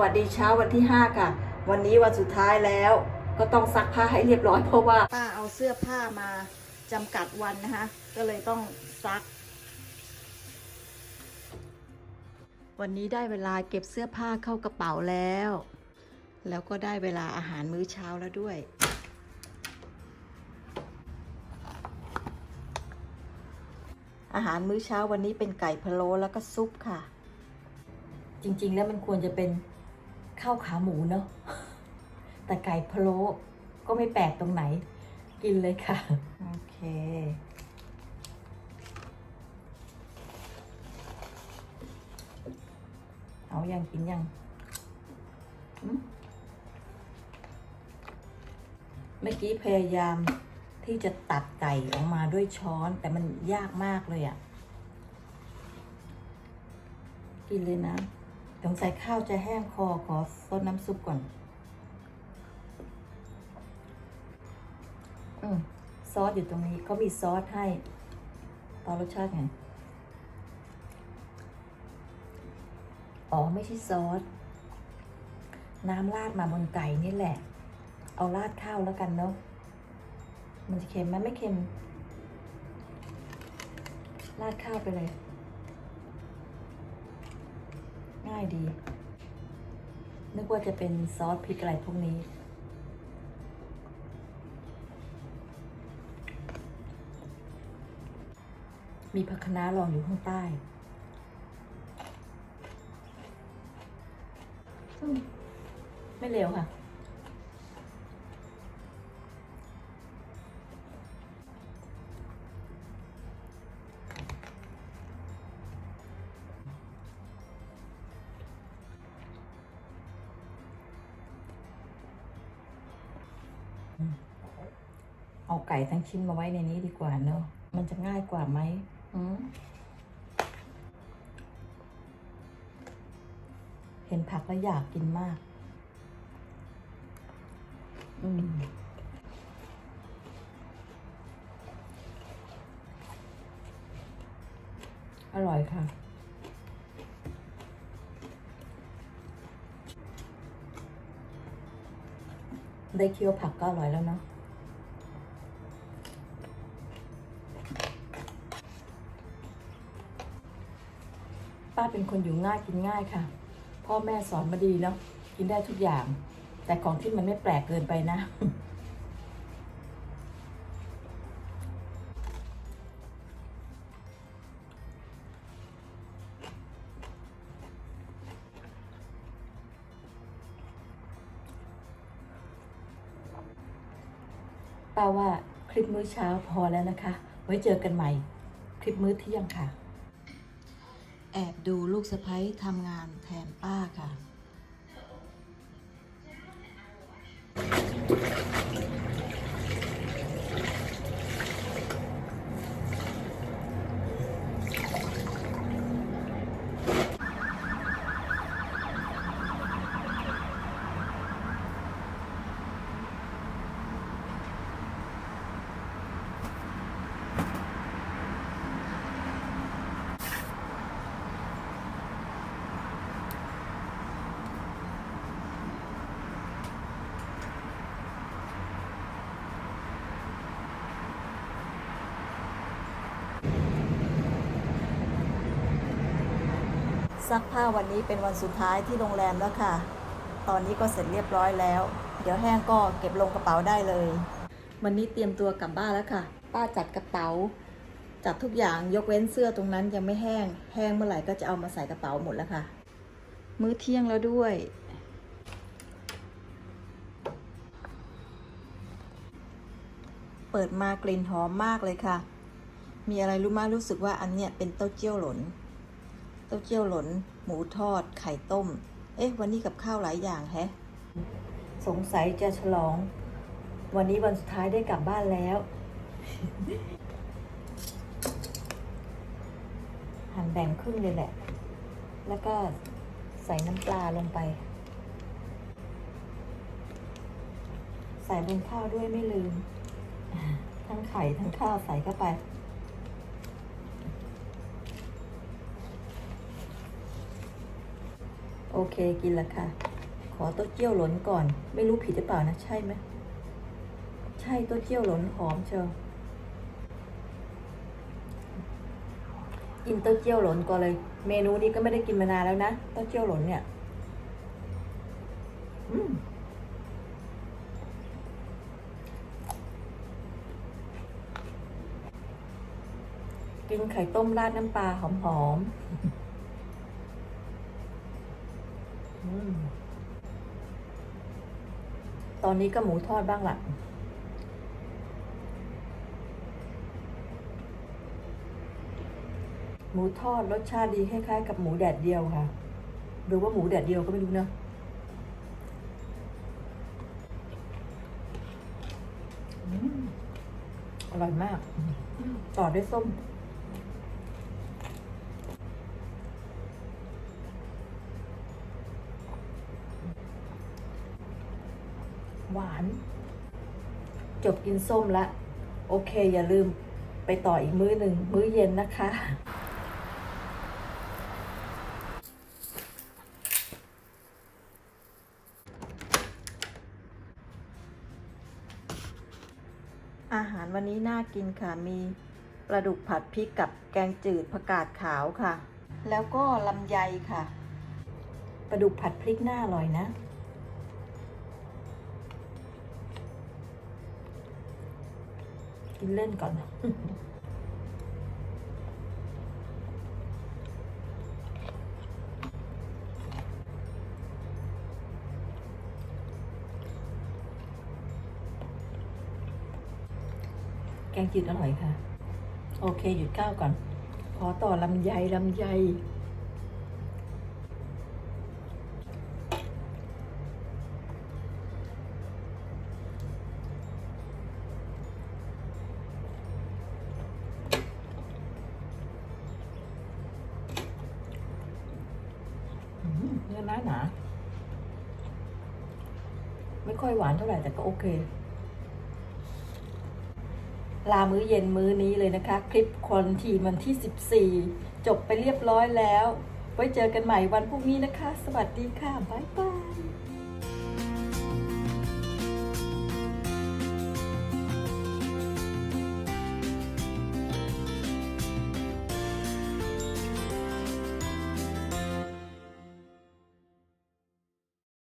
วัสดีเช้าวันที่ 5 ค่ะ วันนี้วันสุดท้ายแล้ว ก็ต้องซักผ้าให้เรียบร้อยเพราะว่าป้าเอาเสื้อผ้ามาจำกัดวันนะคะ ก็เลยต้องซัก วันนี้ได้เวลาเก็บเสื้อผ้าเข้ากระเป๋าแล้ว แล้วก็ได้เวลาอาหารมื้อเช้าแล้วด้วยอาหารมื้อเช้าวันนี้เป็นไก่พะโล้แล้วก็ซุปค่ะ จริงๆ แล้วมันควรจะเป็น ข้าวขาหมูเนาะแต่ไก่พะโล้ก็ไม่แปลกตรงไหน กินเลยค่ะ โอเค เอาอยังกินยังเมื่อกี้พยายามที่จะตัดไก่ออกมาด้วยช้อน แต่มันยากมากเลยอะ่ะ กินเลยนะ สงสัยข้าวจะแห้งคอขอซดน้ำซุปก่อน อืมซอสอยู่ตรงนี้เขามีซอสให้ตอนรสชาติไง อ๋อ ไม่ใช่ซอส น้ำราดมาบนไก่นี่แหละ เอาราดข้าวแล้วกันเนาะ มันจะเค็มไหมไม่เค็ม ราดข้าวไปเลย ง่ายดี นึกว่าจะเป็นซอสพริกอะไรพวกนี้ มีผักคะน้ารองอยู่ข้างใต้ไม่เร็วค่ะ เอาไก่ทั้งชิ้นมาไว้ในนี้ดีกว่าเนอะมันจะง่ายกว่าไหมอืมเห็นผักแล้วอยากกินมาก อืมอร่อยค่ะ ได้เคี่ยวผักก็อร่อยแล้วเนาะป้าเป็นคนอยู่ง่ายกินง่ายค่ะ พ่อแม่สอนมาดีเนาะกินได้ทุกอย่าง แต่ของที่มันไม่แปลกเกินไปนะ ป้าว่าคลิปมื้อเช้าพอแล้วนะคะ ไว้เจอกันใหม่ คลิปมื้อเที่ยงค่ะ แอบดูลูกสะพ้ยทำงานแทนป้าค่ะ ซักผ้าวันนี้เป็นวันสุดท้ายที่โรงแรมแล้วค่ะ ตอนนี้ก็เสร็จเรียบร้อยแล้ว เดี๋ยวแห้งก็เก็บลงกระเป๋าได้เลย วันนี้เตรียมตัวกลับบ้านแล้วค่ะ ป้าจัดกระเป๋า จัดทุกอย่างยกเว้นเสื้อตรงนั้นยังไม่แห้ง แห้งเมื่อไหร่ก็จะเอามาใส่กระเป๋าหมดแล้วค่ะ มื้อเที่ยงแล้วด้วย เปิดมากลิ่นหอมมากเลยค่ะ มีอะไรรู้มารู้สึกว่าอันเนี้ยเป็นเต้าเจี้ยวหลน เต้าเจี้ยวหลน หมูทอด ไข่ต้ม เอ๊ะ วันนี้กับข้าวหลายอย่างแฮะ สงสัยจะฉลอง วันนี้วันสุดท้ายได้กลับบ้านแล้ว หั่นแบ่งครึ่งเลยแหละ แล้วก็ใส่น้ำปลาลงไป ใส่บนข้าวด้วยไม่ลืม ทั้งไข่ทั้งข้าวใส่เข้าไป โอเคกินล้วค่ะ ขอเต้าเจี้ยวหลนก่อน ไม่รู้ผิดหรือเปล่านะ ใช่ไหมใช่เต้าเจี้ยวหลนหอมเชียวกินเต้าเจี้ยวหลนก่อนเลย เมนูนี้ก็ไม่ได้กินมานานแล้วนะเต้าเจี้ยวหลนเนี่ยอืมกินไข่ต้มราดน้ำปลาหอมๆ ตอนนี้ก็หมูทอดบ้างละหมูทอดรสชาติดีคล้ายๆกับหมูแดดเดียวค่ะหรือว่าหมูแดดเดียวก็ไม่รู้นะอร่อยมาก ต่อด้วยส้ม หวาน จบกินส้มละ โอเค อย่าลืมไปต่ออีกมื้อหนึ่ง มื้อเย็นนะคะ อาหารวันนี้น่ากินค่ะ มีปลาดุกผัดพริกกับแกงจืดผักกาดขาวค่ะ แล้วก็ลำไยค่ะ ปลาดุกผัดพริกน่าอร่อยนะ กินเล่นก่อนแกงจืดอร่อยค่ะ โอเค หยุดก้าวก่อน ขอต่อลำไยลำไย หนา ไม่ค่อยหวานเท่าไหร่แต่ก็โอเค ลามื้อเย็นมื้อนี้เลยนะคะ คลิปคอนทีวันที่ 14 จบไปเรียบร้อยแล้ว ไว้เจอกันใหม่วันพรุ่งนี้นะคะ สวัสดีค่ะ บ๊ายบาย